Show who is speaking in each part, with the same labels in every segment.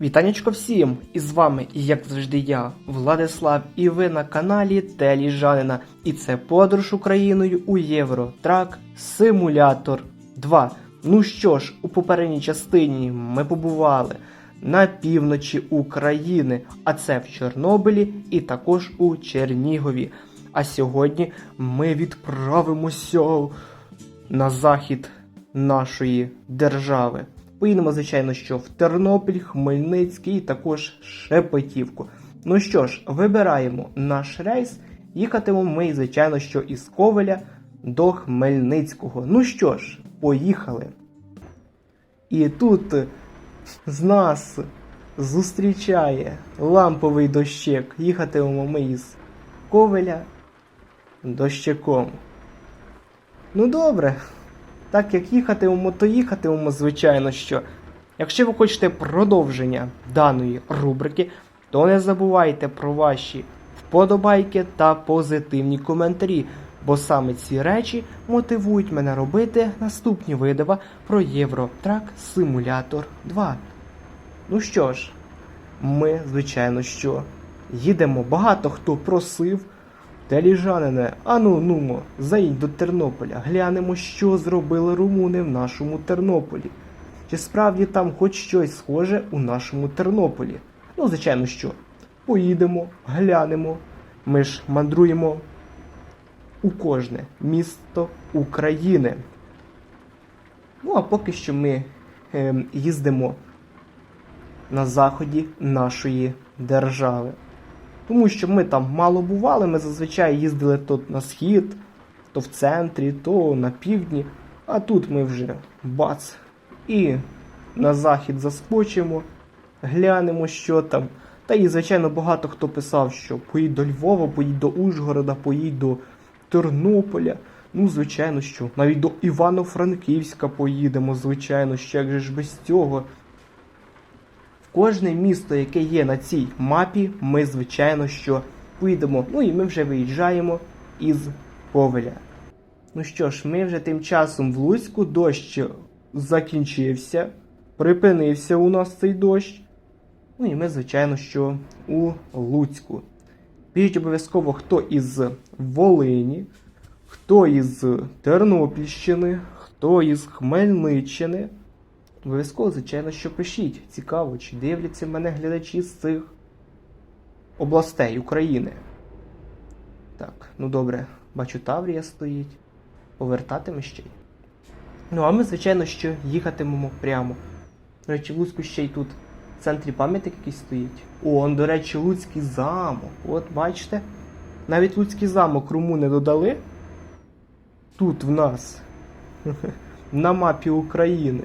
Speaker 1: Вітанечко всім! І з вами, як завжди, я, Владислав, і ви на каналі Теліжанина. І це подорож Україною у Євротрак Симулятор 2. Ну що ж, у попередній частині ми побували на півночі України, а це в Чорнобилі і також у Чернігові. А сьогодні ми відправимося на захід нашої держави. Поїдемо, звичайно, що в Тернопіль, Хмельницький і також Шепетівку. Ну що ж, вибираємо наш рейс. Їхатимемо ми, звичайно, що із Ковеля до Хмельницького. Ну що ж, поїхали. І тут з нас зустрічає ламповий дощек. Їхатимемо ми із Ковеля дощеком. Ну добре, так як їхатимемо, то їхатимемо, звичайно, що. Якщо ви хочете продовження даної рубрики, то не забувайте про ваші вподобайки та позитивні коментарі, бо саме ці речі мотивують мене робити наступні видива про Євротрак Симулятор 2. Ну що ж, ми, звичайно, що їдемо. Багато хто просив. Теліжанине, ану нумо, заїдь до Тернополя, глянемо, що зробили румуни в нашому Тернополі. Чи справді там хоч щось схоже у нашому Тернополі? Ну, звичайно, що. Поїдемо, глянемо. Ми ж мандруємо у кожне місто України. Ну, а поки що ми е, їздимо на заході нашої держави. Тому що ми там мало бували, ми зазвичай їздили то на схід, то в центрі, то на півдні. А тут ми вже бац. І на захід заскочимо, глянемо, що там. Та і, звичайно, багато хто писав, що поїдь до Львова, поїдь до Ужгорода, поїдь до Тернополя. Ну, звичайно, що. Навіть до Івано-Франківська поїдемо, звичайно, що як же ж без цього. Кожне місто, яке є на цій мапі, ми, звичайно, що поїдемо. Ну і ми вже виїжджаємо із Ковеля. Ну що ж, ми вже тим часом в Луцьку дощ закінчився, припинився у нас цей дощ. Ну і ми, звичайно, що у Луцьку. Пишіть обов'язково, хто із Волині, хто із Тернопільщини, хто із Хмельниччини. Обов'язково, звичайно, що пишіть. Цікаво, чи дивляться мене глядачі з цих областей України. Так, ну добре, бачу, Таврія стоїть. Повертатиме ще й. Ну, а ми, звичайно, що їхатимемо прямо. До речі, в Луцьку ще й тут в центрі пам'ятник якийсь стоїть. О, до речі, Луцький замок. От бачите? Навіть Луцький замок румуни додали. Тут в нас. На мапі України.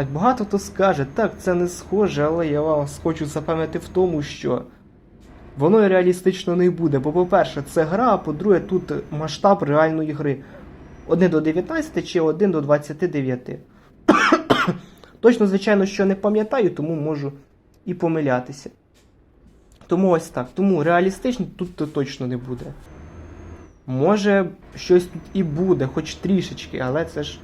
Speaker 1: Так багато хто скаже, так, це не схоже, але я вас хочу запевнити в тому, що воно реалістично не буде. Бо, по-перше, це гра, а по-друге, тут масштаб реальної гри. 1 до 19 чи 1 до 29. Точно, звичайно, що не пам'ятаю, тому можу і помилятися. Тому ось так. Тому реалістично тут то точно не буде. Може, щось тут і буде, хоч трішечки, але це ж.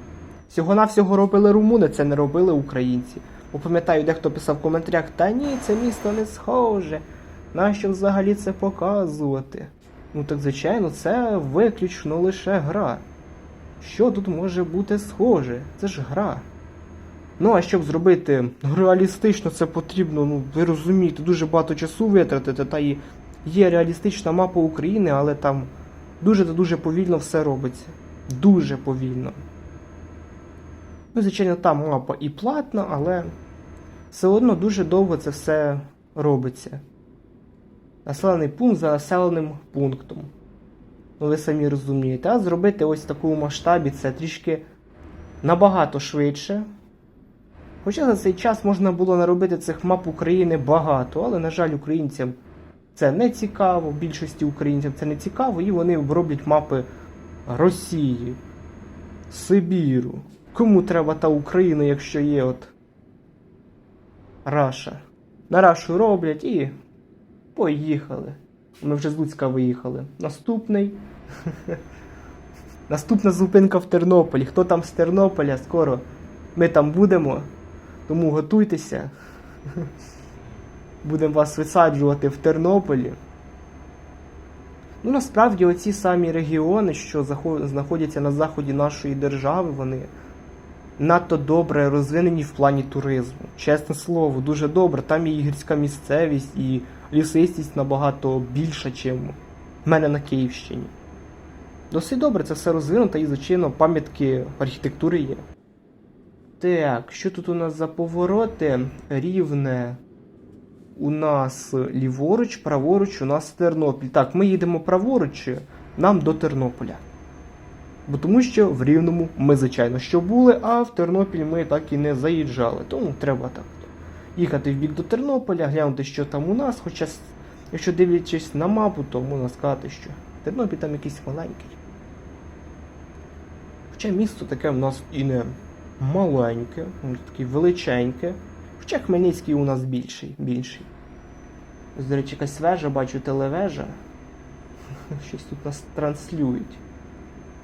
Speaker 1: Всього-навсього робили румуни, це не робили українці. Бо пам'ятаю, дехто писав в коментарях, та ні, це місто не схоже. Нащо взагалі це показувати? Ну так звичайно, це виключно лише гра. Що тут може бути схоже? Це ж гра. Ну, а щоб зробити реалістично, це потрібно, ну, ви розумієте, дуже багато часу витратити, та і є реалістична мапа України, але там дуже та дуже повільно все робиться. Дуже повільно. Ну, звичайно, там мапа і платна, але все одно дуже довго це все робиться. Населений пункт за населеним пунктом. Ну, ви самі розумієте. А зробити ось в такому масштабі це трішки набагато швидше. Хоча за цей час можна було наробити цих мап України багато, але, на жаль, українцям це не цікаво, більшості українцям це не цікаво, і вони роблять мапи Росії, Сибіру. Кому треба та Україна, якщо є от Раша? На Рашу роблять і поїхали. Ми вже з Луцька виїхали. Наступний. Наступна зупинка в Тернополі. Хто там з Тернополя? Скоро ми там будемо. Тому готуйтеся. Будемо вас висаджувати в Тернополі. Ну, насправді, оці самі регіони, що знаходяться на заході нашої держави, вони надто добре розвинені в плані туризму. Чесне слово, дуже добре. Там і гірська місцевість, і лісистість набагато більша, ніж в мене на Київщині. Досить добре це все розвинуто і, звичайно, пам'ятки архітектури є. Так, що тут у нас за повороти? Рівне. У нас ліворуч, праворуч, у нас Тернопіль. Так, ми їдемо праворуч, нам до Тернополя. Бо тому що в Рівному ми, звичайно, що були, а в Тернопіль ми так і не заїжджали. Тому треба так їхати в бік до Тернополя, глянути, що там у нас. Хоча, якщо дивлячись на мапу, то можна сказати, що Тернопіль там якийсь маленький. Хоча місто таке в нас і не маленьке, таке величеньке. Хоча Хмельницький у нас більший. більший. Ось, до речі, якась вежа, бачу телевежа. Щось тут нас транслюють.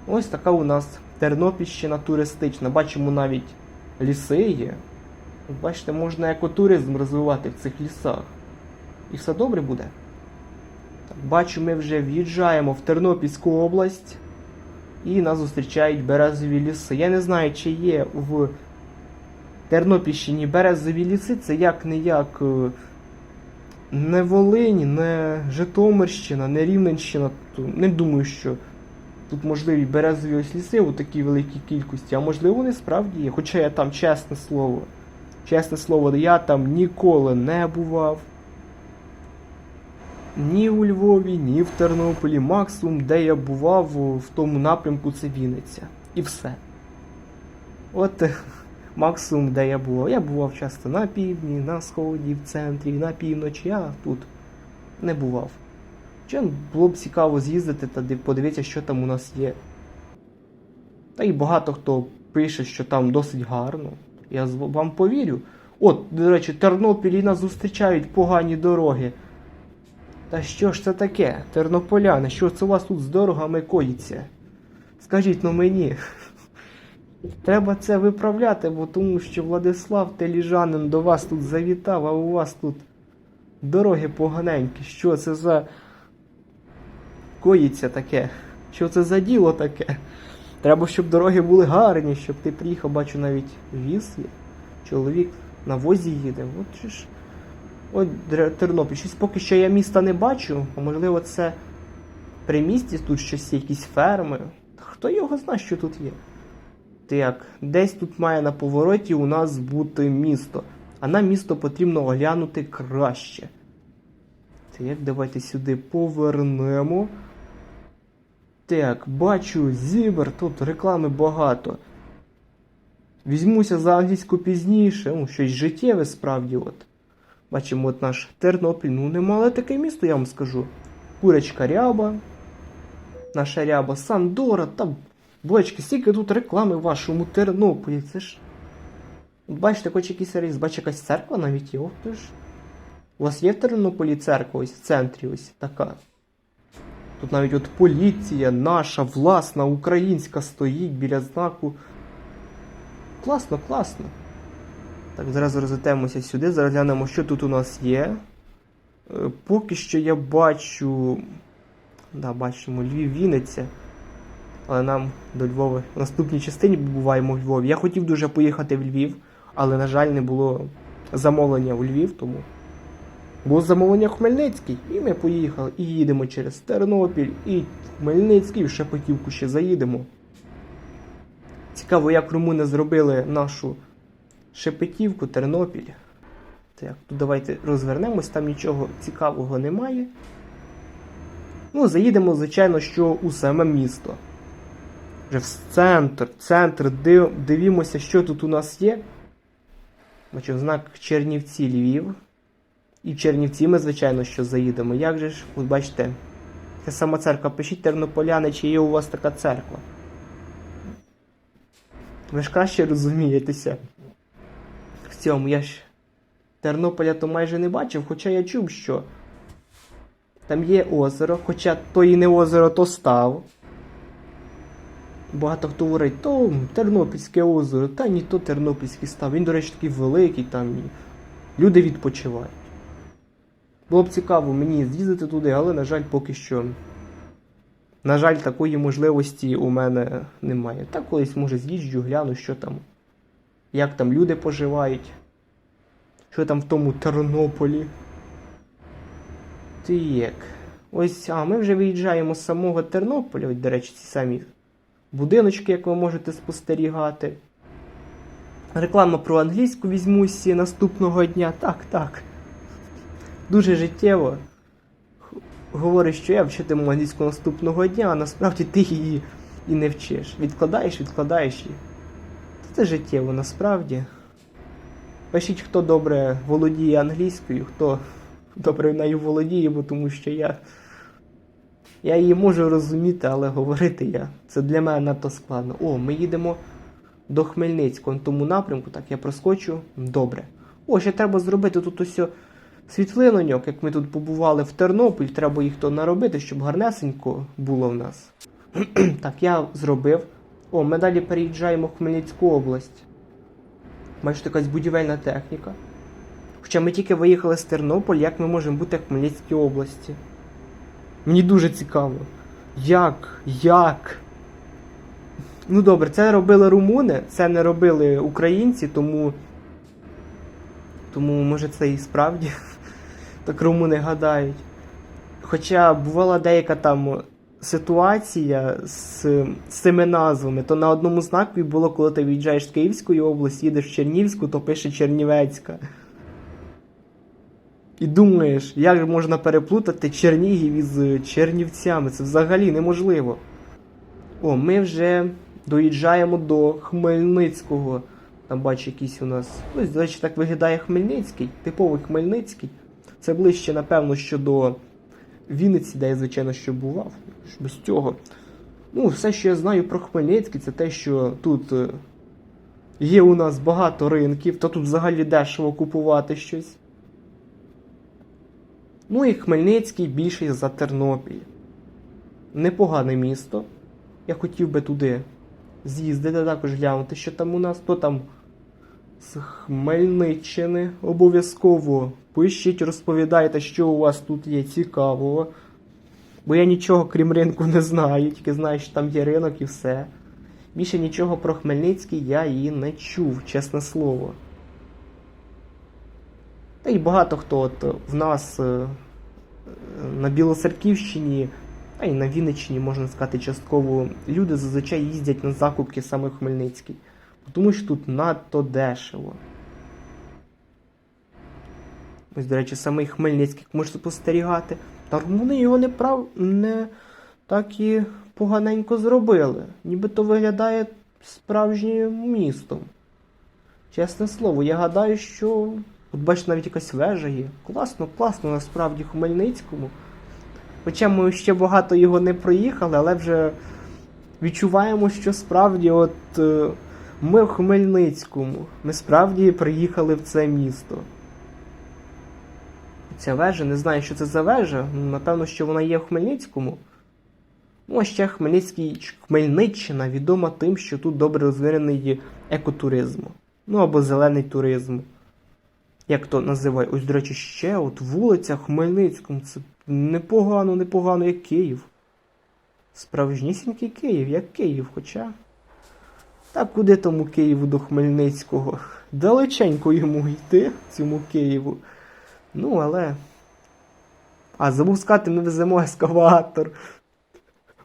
Speaker 1: Ось така у нас Тернопільщина туристична. Бачимо навіть ліси є. Бачите, можна екотуризм розвивати в цих лісах. І все добре буде. Бачу, ми вже в'їжджаємо в Тернопільську область. І нас зустрічають березові ліси. Я не знаю, чи є в Тернопільщині березові ліси, це як не як е, не Волинь, не Житомирщина, не Рівненщина. Не думаю, що тут можливі березові ось ліси у такій великій кількості, а можливо вони справді є. Хоча я там чесне слово. Чесне слово, я там ніколи не бував. Ні у Львові, ні в Тернополі. Максимум, де я бував в тому напрямку, це Вінниця. І все. От е, максимум, де я бував. Я бував часто на півдні, на сході, в центрі, на півночі, а тут не бував. Чи було б цікаво з'їздити та подивитися, що там у нас є. Та й багато хто пише, що там досить гарно. Я вам повірю. От, до речі, Тернопілі нас зустрічають погані дороги. Та що ж це таке, тернополяни, що це у вас тут з дорогами коїться? Скажіть ну мені. Треба це виправляти, бо тому що Владислав Теліжанин до вас тут завітав, а у вас тут дороги поганенькі. Що це за коїться таке? Що це за діло таке? Треба, щоб дороги були гарні, щоб ти приїхав, бачу, навіть віз є. Чоловік на возі їде. От же ж. От Тернопіль. Щось поки що я міста не бачу, а можливо це при місті тут щось є, якісь ферми. Хто його знає, що тут є? Так, десь тут має на повороті у нас бути місто. А нам місто потрібно оглянути краще. Так, давайте сюди повернемо. Так, бачу зібер, тут реклами багато. Візьмуся за англійську пізніше, ну, щось життєве справді. от. Бачимо, от наш Тернопіль, ну немале таке місто, я вам скажу. Курочка ряба, наша ряба Сандора, там, бочки, стільки тут реклами вашому Тернополі, це ж. Бачите, хоч якийсь рейс, бачите, якась церква навіть є, ох ж. У вас є в Тернополі церква ось в центрі ось така. Тут навіть от поліція наша, власна, українська стоїть біля знаку. Класно, класно. Так, зараз розетемося сюди, зараз глянемо, що тут у нас є. Е, Поки що я бачу. Да, бачимо Львів, Вінниця. Але нам до Львова в наступній частині побуваємо в Львові. Я хотів дуже поїхати в Львів, але, на жаль, не було замовлення у Львів, тому було замовлення Хмельницький. І ми поїхали. І їдемо через Тернопіль, і в Хмельницький, в Шепетівку ще заїдемо. Цікаво, як румуни зробили нашу Шепетівку, Тернопіль. Так, тут давайте розвернемось, там нічого цікавого немає. Ну, заїдемо, звичайно, що у саме місто. Вже в центр, центр, див, дивімося, що тут у нас є. Бачу, знак Чернівці Львів. І в Чернівці ми, звичайно, що заїдемо. Як же ж, от бачите, ця сама церква. Пишіть тернополяни, чи є у вас така церква. Ви ж краще розумієтеся. В цьому я ж Тернополя то майже не бачив, хоча я чув, що там є озеро, хоча то і не озеро, то став. Багато хто говорить, то Тернопільське озеро, та ні то Тернопільський став. Він, до речі, такий великий там. Люди відпочивають. Було б цікаво мені з'їздити туди, але, на жаль, поки що. На жаль, такої можливості у мене немає. Так колись, може, з'їжджу, гляну, що там, як там люди поживають, що там в тому Тернополі. Так. Ось, а ми вже виїжджаємо з самого Тернополя, ось, до речі, ці самі будиночки, як ви можете спостерігати. Реклама про англійську візьмусь наступного дня. Так, так. Дуже життєво. Говориш, що я вчитиму англійську наступного дня, а насправді ти її і не вчиш. Відкладаєш, відкладаєш її. Це життєво насправді. Пишіть, хто добре володіє англійською, хто добре нею володіє, бо тому що я. Я її можу розуміти, але говорити я. Це для мене надто складно. О, ми їдемо до Хмельницького, на тому напрямку. Так, я проскочу. Добре. О, ще треба зробити тут ось світлиноньок, як ми тут побували в Тернопіль, треба їх то наробити, щоб гарнесенько було в нас. так, я зробив. О, ми далі переїжджаємо в Хмельницьку область. Бачите, якась будівельна техніка. Хоча ми тільки виїхали з Тернополя, як ми можемо бути в Хмельницькій області? Мені дуже цікаво. Як? Як? Ну добре, це робили румуни, це не робили українці, тому. Тому, може, це і справді так румуни гадають. Хоча бувала деяка там ситуація з, з цими назвами, то на одному знакові було, коли ти в'їжджаєш з Київської області, їдеш в Чернівську, то пише Чернівецька. І думаєш, як можна переплутати Чернігів із Чернівцями? Це взагалі неможливо. О, ми вже доїжджаємо до Хмельницького. Там бачу якийсь у нас. Ось, до речі, так виглядає Хмельницький, типовий Хмельницький. Це ближче, напевно, що до Вінниці, де я, звичайно, що бував. Без цього. Ну, все, що я знаю про Хмельницький, це те, що тут е, є у нас багато ринків, то тут взагалі дешево купувати щось. Ну і Хмельницький більший за Тернопіль. Непогане місто. Я хотів би туди з'їздити, також глянути, що там у нас. То там з Хмельниччини обов'язково пишіть, розповідайте, що у вас тут є цікавого. Бо я нічого крім ринку не знаю, тільки знаю, що там є ринок і все. Більше нічого про Хмельницький я і не чув, чесне слово. Та й багато хто от в нас е, на Білоцерківщині, а й на Вінниччині, можна сказати, частково люди зазвичай їздять на закупки саме в Хмельницький. Тому що тут надто дешево. Ось, до речі, самий Хмельницький як можете спостерігати. Та румуни його не прав не так і поганенько зробили. Нібито виглядає справжнім містом. Чесне слово, я гадаю, що. От бачите, навіть якась вежа є. Класно, класно насправді Хмельницькому. Хоча ми ще багато його не проїхали, але вже відчуваємо, що справді от е, ми в Хмельницькому. Ми справді приїхали в це місто. Ця вежа, не знаю, що це за вежа. Напевно, що вона є в Хмельницькому. Ну, а ще Хмельницький, Хмельниччина відома тим, що тут добре розвинений екотуризм. Ну або зелений туризм. Як то називає? Ось, до речі, ще от вулиця Хмельницькому. Це непогано, непогано, як Київ. Справжнісінький Київ, як Київ, хоча. Та куди тому Києву до Хмельницького? Далеченько йому йти, цьому Києву. Ну, але. А, забув сказати, ми веземо ескаватор.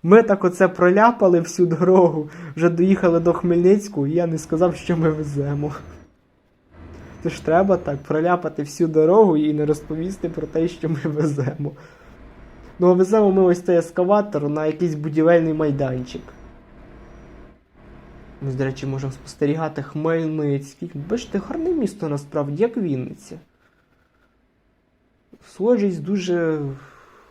Speaker 1: Ми так оце проляпали всю дорогу, вже доїхали до Хмельницького, і я не сказав, що ми веземо. Це ж треба так проляпати всю дорогу і не розповісти про те, що ми веземо. Ну, а веземо ми ось цей ескаватор на якийсь будівельний майданчик. Ми, до речі, можемо спостерігати Хмельницький. Бачите, гарне місто насправді, як Вінниця. Схожість дуже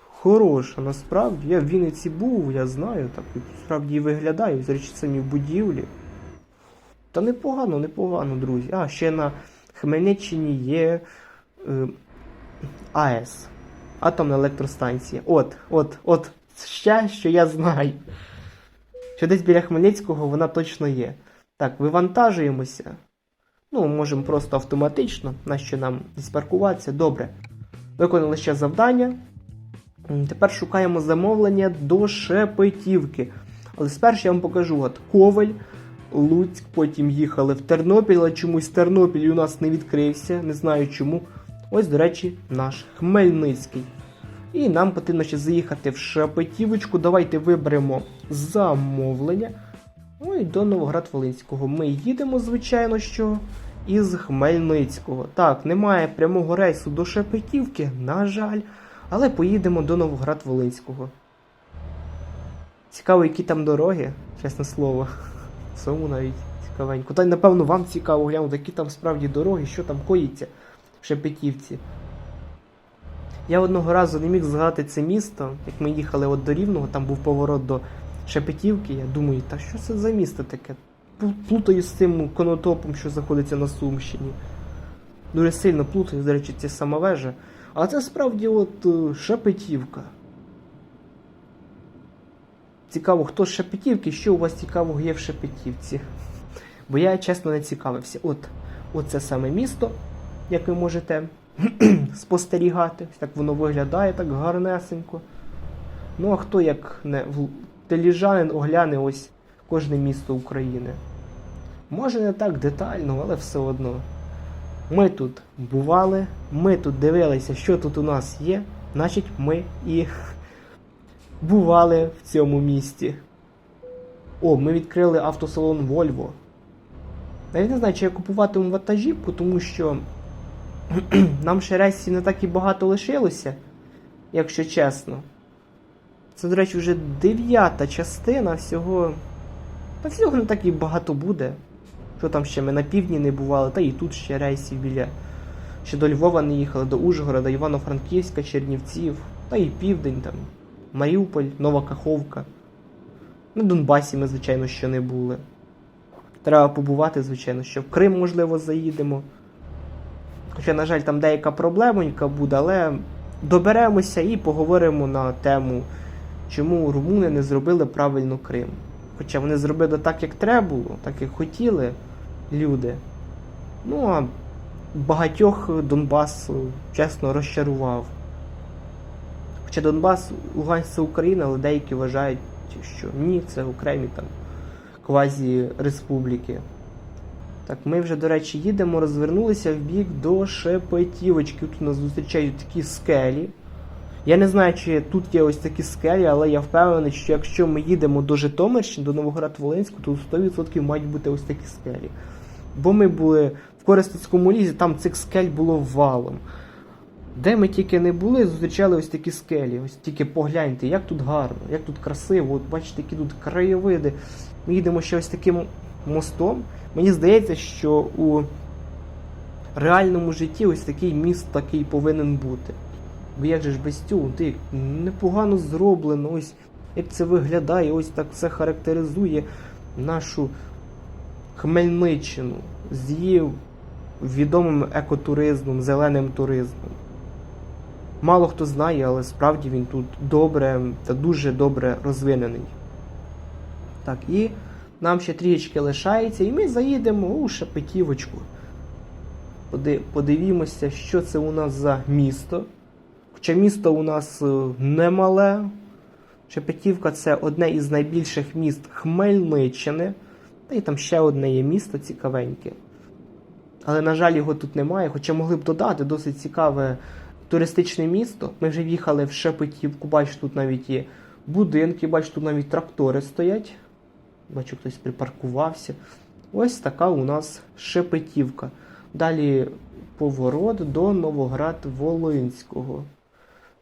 Speaker 1: хороша, насправді. Я в Вінниці був, я знаю, так і справді і виглядаю, з речі, самі будівлі. Та непогано, непогано, друзі. А, ще на Хмельниччині є е, АЕС. Атомна електростанція. От, от, от, ще, що я знаю. Що десь біля Хмельницького вона точно є. Так, вивантажуємося. Ну, можемо просто автоматично, на що нам десь паркуватися. Добре. Виконали ще завдання. Тепер шукаємо замовлення до Шепетівки. Але спершу я вам покажу от Ковель, Луцьк, потім їхали в Тернопіль, але чомусь Тернопіль у нас не відкрився, не знаю чому. Ось, до речі, наш Хмельницький. І нам потрібно ще заїхати в Шепетівочку. Давайте виберемо замовлення. Ну і до Новоград-Волинського. Ми їдемо, звичайно, що із Хмельницького. Так, немає прямого рейсу до Шепетівки, на жаль, але поїдемо до Новоград-Волинського. Цікаво, які там дороги, чесне слово. Самому навіть цікавенько. Та й напевно вам цікаво глянути, які там справді дороги, що там коїться в Шепетівці. Я одного разу не міг згадати це місто, як ми їхали от до Рівного, там був поворот до Шепетівки. Я думаю, та що це за місто таке? Плу- Плутаю з цим конотопом, що знаходиться на Сумщині. Дуже сильно плутаю, до речі, це сама вежа. А це справді от е, Шепетівка. Цікаво, хто з Шепетівки, що у вас цікавого є в Шепетівці? Бо я чесно не цікавився. От, от саме місто, як ви можете спостерігати. Так воно виглядає так гарнесенько. Ну а хто як не теліжанин огляне ось кожне місто України? Може не так детально, але все одно. Ми тут бували, ми тут дивилися, що тут у нас є, значить ми і бували в цьому місті. О, ми відкрили автосалон Volvo. Навіть не знаю, чи я купуватиму вантажівку, тому що нам ще рейсів не так і багато лишилося, якщо чесно. Це, до речі, вже дев'ята частина всього. Не так і багато буде. Що там ще ми на півдні не бували, та і тут ще рейсів біля. Ще до Львова не їхали, до Ужгорода, Івано-Франківська, Чернівців, та і південь там. Маріуполь, Нова Каховка. На Донбасі ми, звичайно, ще не були. Треба побувати, звичайно, що в Крим, можливо, заїдемо. Хоча, на жаль, там деяка проблемонька буде, але доберемося і поговоримо на тему, чому румуни не зробили правильно Крим. Хоча вони зробили так, як треба було, так як хотіли люди. Ну а багатьох Донбас, чесно, розчарував. Хоча Донбас, Луганськ це Україна, але деякі вважають, що ні, це окремі там квазі-республіки. Так, ми вже, до речі, їдемо, розвернулися в бік до Шепетівочки. Тут нас зустрічають такі скелі. Я не знаю, чи тут є ось такі скелі, але я впевнений, що якщо ми їдемо до Житомирщини, до Новоград-Волинську, то 100% мають бути ось такі скелі. Бо ми були в Коростецькому лізі, там цих скель було валом. Де ми тільки не були, зустрічали ось такі скелі. Ось тільки погляньте, як тут гарно, як тут красиво. От бачите, які тут краєвиди. Ми їдемо ще ось таким мостом. Мені здається, що у реальному житті ось такий міст такий повинен бути. Бо як же ж без цього, ти непогано зроблено, ось як це виглядає, ось так все характеризує нашу Хмельниччину з її відомим екотуризмом, зеленим туризмом. Мало хто знає, але справді він тут добре та дуже добре розвинений. Так, і нам ще трішечки лишається, і ми заїдемо у Шепетівочку. Поди- Подивімося, що це у нас за місто. Хоча місто у нас е, немале. Шепетівка це одне із найбільших міст Хмельниччини. Та й там ще одне є місто цікавеньке. Але, на жаль, його тут немає, хоча могли б додати досить цікаве туристичне місто. Ми вже в'їхали в Шепетівку, бачу, тут навіть є будинки, бачу, тут навіть трактори стоять. Бачу, хтось припаркувався. Ось така у нас Шепетівка. Далі поворот до Новоград-Волинського.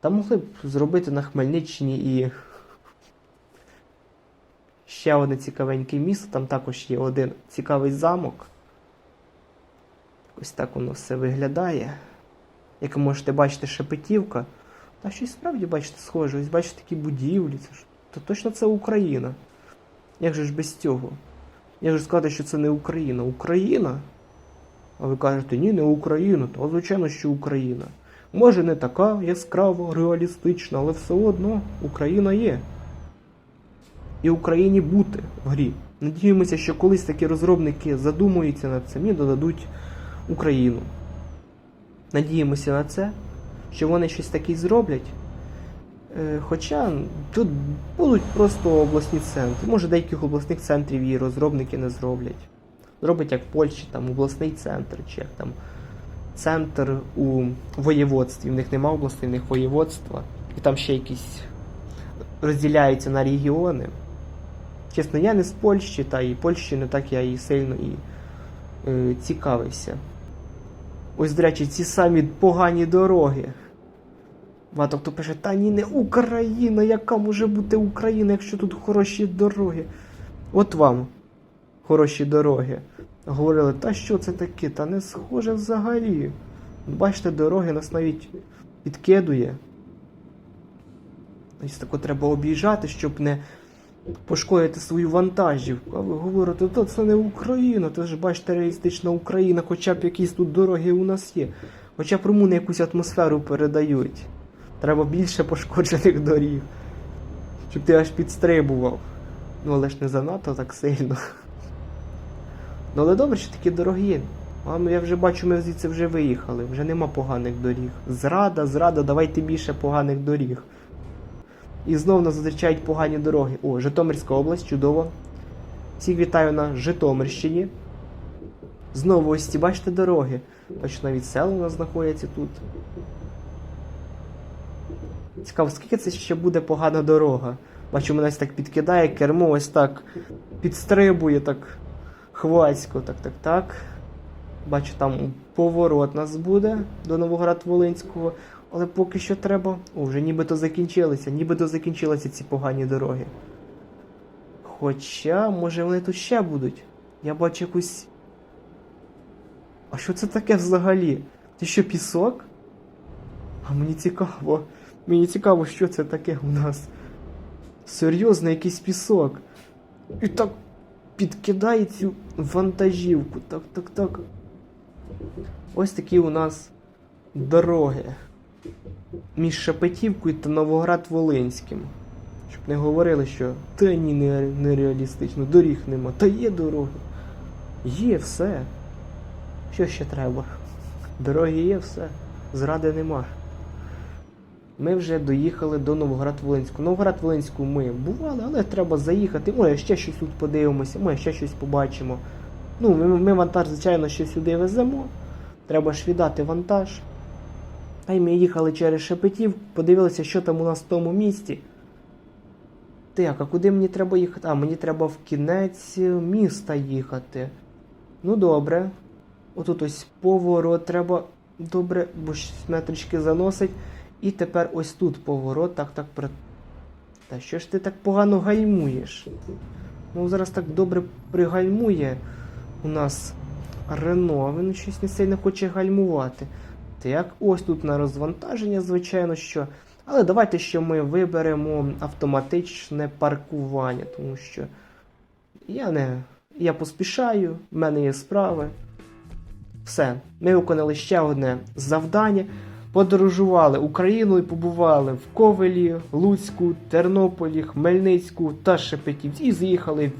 Speaker 1: Та могли б зробити на Хмельниччині і ще одне цікавеньке місто. Там також є один цікавий замок. Ось так воно все виглядає. Як ви можете бачити, Шепетівка. Та щось справді бачите схоже. Ось бачите такі будівлі. Це ж то точно це Україна. Як же ж без цього? Як же сказати, що це не Україна? Україна? А ви кажете, ні, не Україна, то звичайно, що Україна. Може не така яскрава, реалістична, але все одно Україна є. І Україні бути в грі. Надіємося, що колись такі розробники задумуються над цим і додадуть Україну. Надіємося на це, що вони щось таке зроблять. Е, Хоча тут будуть просто обласні центри. Може, деяких обласних центрів і розробники не зроблять. Зробить як в Польщі, там обласний центр, чи як там центр у воєводстві. В них нема області, в них воєводства. І там ще якісь розділяються на регіони. Чесно, я не з Польщі, та і Польщі не так я і сильно і е, цікавився. Ось, до речі, ці самі погані дороги. Багато хто пише, та ні, не Україна, яка може бути Україна, якщо тут хороші дороги. От вам хороші дороги. Говорили, та що це таке? Та не схоже взагалі. Бачите, дороги нас навіть підкидує. Ось тако треба об'їжджати, щоб не пошкодити свою вантажівку. А ви говорите, та це не Україна, це ж бачите, реалістична Україна, хоча б якісь тут дороги у нас є. Хоча б румуни якусь атмосферу передають. Треба більше пошкоджених доріг. Щоб ти аж підстрибував. Ну, але ж не занадто так сильно. Ну, але добре, що такі дорогі. Ну, я вже бачу, ми звідси вже виїхали, вже нема поганих доріг. Зрада, зрада, давайте більше поганих доріг. І знов нас зустрічають погані дороги. О, Житомирська область, чудово. Всіх вітаю на Житомирщині. Знову ось ці, бачите, дороги. Бачу, навіть села у нас знаходяться тут. Цікаво, скільки це ще буде погана дорога. Бачу, мене ось так підкидає, кермо ось так підстрибує так хвацько, так, так, так. Бачу, там поворот нас буде до Новоград-Волинського. Але поки що треба. О, вже нібито закінчилися, нібито закінчилися ці погані дороги. Хоча, може вони тут ще будуть. Я бачу якусь. А що це таке взагалі? Це що пісок? А мені цікаво. Мені цікаво, що це таке у нас. Серйозно, якийсь пісок. І так підкидає цю вантажівку. Так, так, так. Ось такі у нас дороги. Між Шепетівкою та Новоград-Волинським. Щоб не говорили, що та ні, не- нереалістично, доріг нема. Та є дороги. Є все. Що ще треба? Дороги є все. Зради нема. Ми вже доїхали до Новоград-Волинську. Новоград-Волинську ми бували, але треба заїхати. Може, ще щось тут подивимося, може, ще щось побачимо. Ну, ми, ми вантаж, звичайно, ще сюди веземо. Треба ж віддати вантаж. Та й ми їхали через Шепетів, подивилися, що там у нас в тому місті. Так, а куди мені треба їхати? А, мені треба в кінець міста їхати. Ну добре. Отут ось поворот треба. Добре, бо щось мене заносить. І тепер ось тут поворот. Так, так, при... Та що ж ти так погано гальмуєш? Ну, зараз так добре пригальмує у нас Рено. Він щось не сильно хоче гальмувати. Так, ось тут на розвантаження, звичайно, що. Але давайте що ми виберемо автоматичне паркування, тому що я не. Я поспішаю, в мене є справи. Все, ми виконали ще одне завдання. Подорожували Україною, побували в Ковелі, Луцьку, Тернополі, Хмельницьку та Шепетівці і заїхали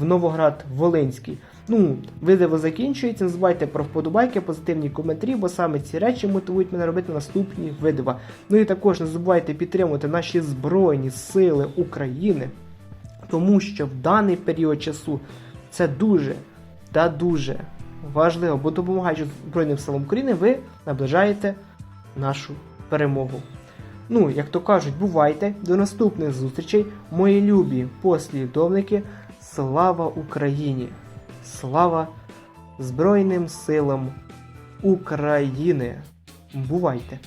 Speaker 1: в Новоград Волинський. Ну, відео закінчується. Не забувайте про вподобайки, позитивні коментарі, бо саме ці речі мотивують мене робити наступні відео. Ну і також не забувайте підтримувати наші Збройні Сили України, тому що в даний період часу це дуже та дуже важливо, бо допомагаючи Збройним силам України, ви наближаєте нашу перемогу. Ну, як то кажуть, бувайте, до наступних зустрічей, мої любі послідовники. Слава Україні! Слава Збройним силам України! Бувайте!